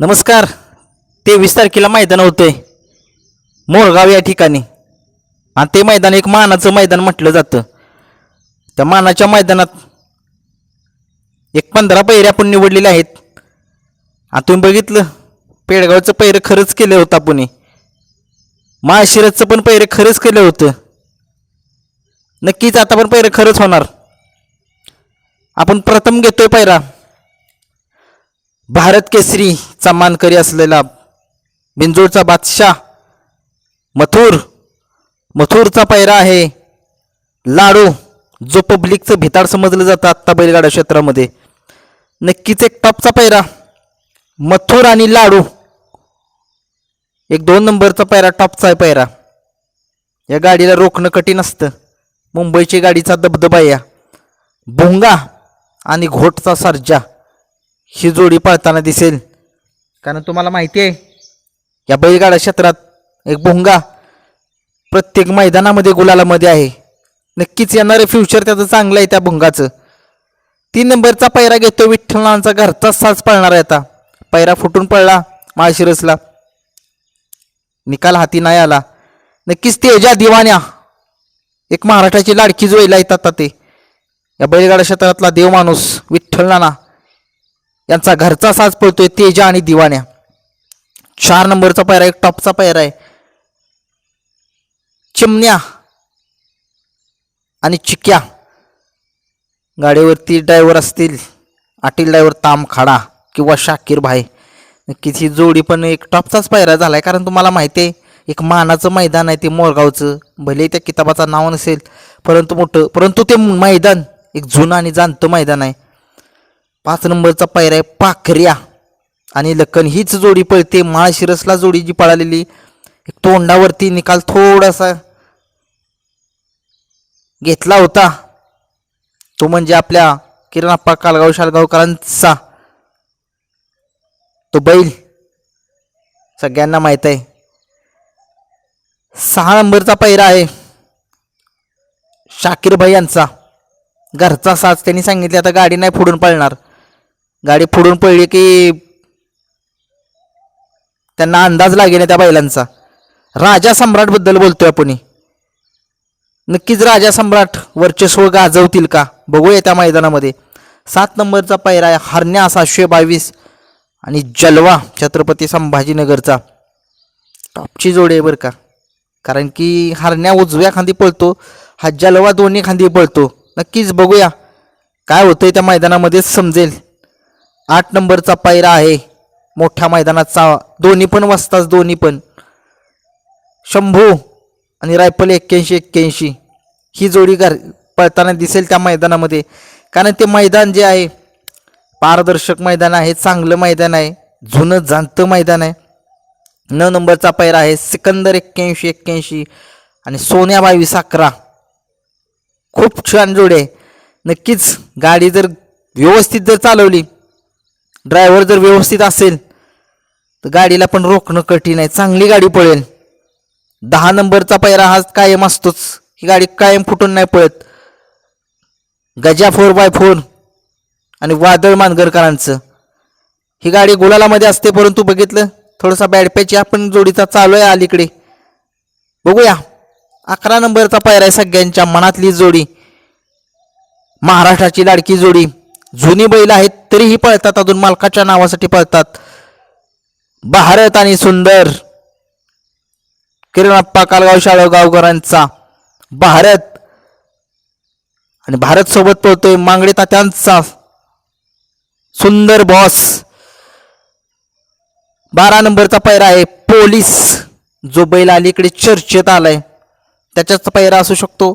नमस्कार. तेवीस तारखेला मैदान होतंय. मोरगाव या ठिकाणी. आणि ते मैदान एक मानाचं मैदान म्हटलं जातं. त्या मानाच्या मैदानात एक पंधरा पैऱ्या आपण निवडलेले आहेत. आणि तुम्ही बघितलं पेडगावचं पैरं खरंच केलं होतं आपण. माळशिरसचं पण पैरं खरंच केलं होतं. नक्कीच आता पण पैरं खरंच होणार. आपण प्रथम घेतोय पैरा. भारत केसरीचा मानकरी असलेला बिंजोडचा बादशाह मथुर. मथुरचा पैरा आहे लाडू जो पब्लिकचं भिताड समजलं जातं आत्ता बैलगाडा क्षेत्रामध्ये. नक्कीच एक टॉपचा पैरा मथुर आणि लाडू. एक दोन नंबरचा पैरा टॉपचा आहे पैरा या गाडीला रोखणं कठीण असतं. मुंबईची गाडीचा दबदबा या. भोंगा आणि घोटचा सर्जा. ही जोडी पळताना दिसेल. कारण तुम्हाला माहिती आहे या बैलगाडा क्षेत्रात एक भोंगा प्रत्येक मैदानामध्ये गुलालामध्ये आहे. नक्कीच येणारं फ्युचर त्याचं चांगलं आहे त्या भुंगाचं. तीन नंबरचा पैरा घेतो विठ्ठलांचा घरचा साज पळणार आहे आता. पैरा फुटून पडला माळशिरसला. निकाल हाती नाही आला. नक्कीच तेजा दिवाण्या. एक महाराष्ट्राची लाडकी जोईला येतात आता ते. या बैलगाडा क्षेत्रातला देव माणूस विठ्ठल नाना. यांचा घरचा साज पळतोय तेजा आणि दिवाण्या. चार नंबरचा पायरा एक टॉपचा पायरा आहे. चिमण्या आणि चिक्या. गाडीवरती ड्रायव्हर असतील आटील ड्रायव्हर ताम खाडा किंवा शाकीर भाई. नक्कीच ही जोडी पण एक टॉपचाच पायरा झाला आहे कारण तुम्हाला माहिती आहे एक मानाचं मैदान आहे ते मोरगावचं. भले त्या किताबाचं नाव नसेल परंतु मोठं परंतु ते मैदान एक जुनं आणि जाणतं मैदान आहे. पाच नंबरचा पायरा आहे पाखऱ्या. आणि लखन हीच जोडी पळते माळशिरसला जोडी जी पळालेली. तोंडावरती निकाल थोडासा घेतला होता. तो म्हणजे आपल्या किरणाप्पा कालगाव शालगावकरांचा. तो बैल सगळ्यांना माहीत आहे. सहा नंबरचा पैरा आहे. शाकीर भाई यांचा. घरचा साज त्यांनी सांगितले आता गाडी नाही फोडून पळणार. गाडी फुडून पडली की त्यांना अंदाज लागेल त्या बैलांचा. राजा सम्राटबद्दल बोलतोय आपण. नक्कीच राजा सम्राट वर्चस्व गाजवतील का? बघूया त्या मैदानामध्ये. सात नंबरचा पैरा आहे हरण्या सातशे बावीस आणि जलवा छत्रपती संभाजीनगरचा. टॉपची जोडी आहे बरं का. कारण की हरण्या उजव्या खांदी पळतो हा जलवा दोन्ही खांदी पळतो. नक्कीच बघूया काय होतंय त्या मैदानामध्येच समजेल. आठ नंबरचा पायरा आहे. मोठ्या मैदानाचा. दोन्ही पण वाजताच दोन्ही पण. शंभू आणि रायफल एक्क्याऐंशी एक्क्याऐंशी. ही जोडी घर पळताना दिसेल त्या मैदानामध्ये. कारण ते मैदान जे आहे पारदर्शक मैदान आहे चांगलं मैदान आहे जुनं जाणतं मैदान आहे. न नंबरचा पैरा आहे सिकंदर एक्क्याऐंशी एक्क्याऐंशी आणि सोन्या बावीस अकरा. खूप छान जोडी आहे. नक्कीच गाडी जर व्यवस्थित जर चालवली ड्रायव्हर जर व्यवस्थित असेल तर गाडीला पण रोखणं कठीण आहे. चांगली गाडी पळेल. दहा नंबरचा पैरा हा कायम असतोच. ही गाडी कायम फुटून नाही पळत. गजा फोर बाय फोर आणि वादळ मानगरकरांचं. ही गाडी गुलालामध्ये असते परंतु बघितलं थोडासा बॅडपॅची आपण जोडीचा चालू आहे अलीकडे. बघूया. अकरा नंबरचा पैरा आहे सगळ्यांच्या मनातली जोडी. महाराष्ट्राची लाडकी जोडी. जुनी बैल आहेत तरीही पळतात अजून मालकाच्या नावासाठी पळतात. भारत आणि सुंदर किरणप्पा कालगाव शाळगावकरांचा भारत आणि भारत सोबत पळतोय मांगडे तात्यांचा. सुंदर बॉस बारा नंबरचा पैरा आहे पोलीस. जो बैल अलीकडे चर्चेत आलाय त्याच्याच पैरा असू शकतो.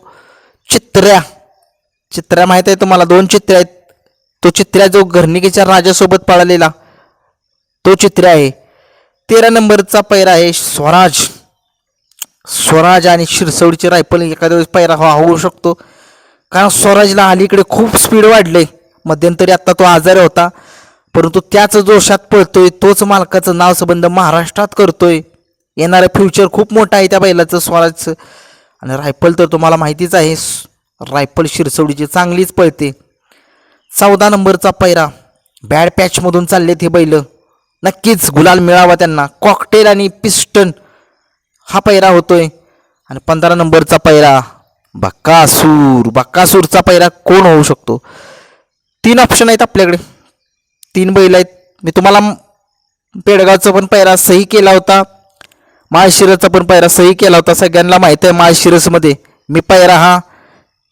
चित्र्या. चित्र्या माहीत आहे तुम्हाला? दोन चित्र आहेत. तो चित्र्या जो घरणिकेच्या राजासोबत पळालेला तो चित्र आहे. तेरा नंबरचा पैरा आहे स्वराज. स्वराज आणि शिरसवडीची रायफल एखाद्या वेळेस पैरा हा होऊ शकतो. कारण स्वराजला अलीकडे खूप स्पीड वाढले. मध्यंतरी आत्ता तो आजारी होता. परंतु त्याच जोशात पळतोय तोच मालकाचं नाव संबंध महाराष्ट्रात करतोय. येणारं फ्युचर खूप मोठं आहे त्या बैलाचं स्वराजचं. आणि रायफल तर तुम्हाला माहितीच आहे रायफल शिरसवडीची चांगलीच पळते. चौदा नंबरचा पैरा. बॅड पॅचमधून चाललेत हे बैल. नक्कीच गुलाल मिळावा त्यांना. कॉकटेल आणि पिस्टन हा पैरा होतोय. आणि पंधरा नंबरचा पैरा. बक्कासूर. बक्कासूरचा पैरा कोण होऊ शकतो? तीन ऑप्शन आहेत आपल्याकडे. तीन बैल आहेत. मी तुम्हाला पेडगावचा पण पैरा सही केला होता. माळशिरसचा पण पैरा सही केला होता. सगळ्यांना माहीत आहे माळशिरसमध्ये. मी पैरा हा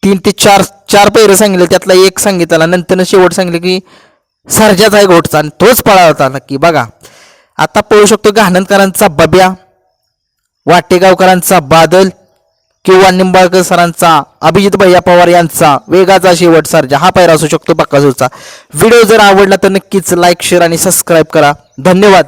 तीन ते चार चार पैरं सांगितले त्यातला एक सांगितला नंतर शेवट सांगितलं की सर्जाचा आहे घोटचा आणि तोच पळा होता नक्की. बघा आता पळू शकतो गहाणकरांचा बब्या वाटेगावकरांचा बादल किंवा निंबाळकर सरांचा अभिजित भैया पवार यांचा वेगाचा शेवट सर्जा हा पैरा असू शकतो बक्कासूरचा. व्हिडिओ जर आवडला तर नक्कीच लाईक शेअर आणि सबस्क्राईब करा. धन्यवाद.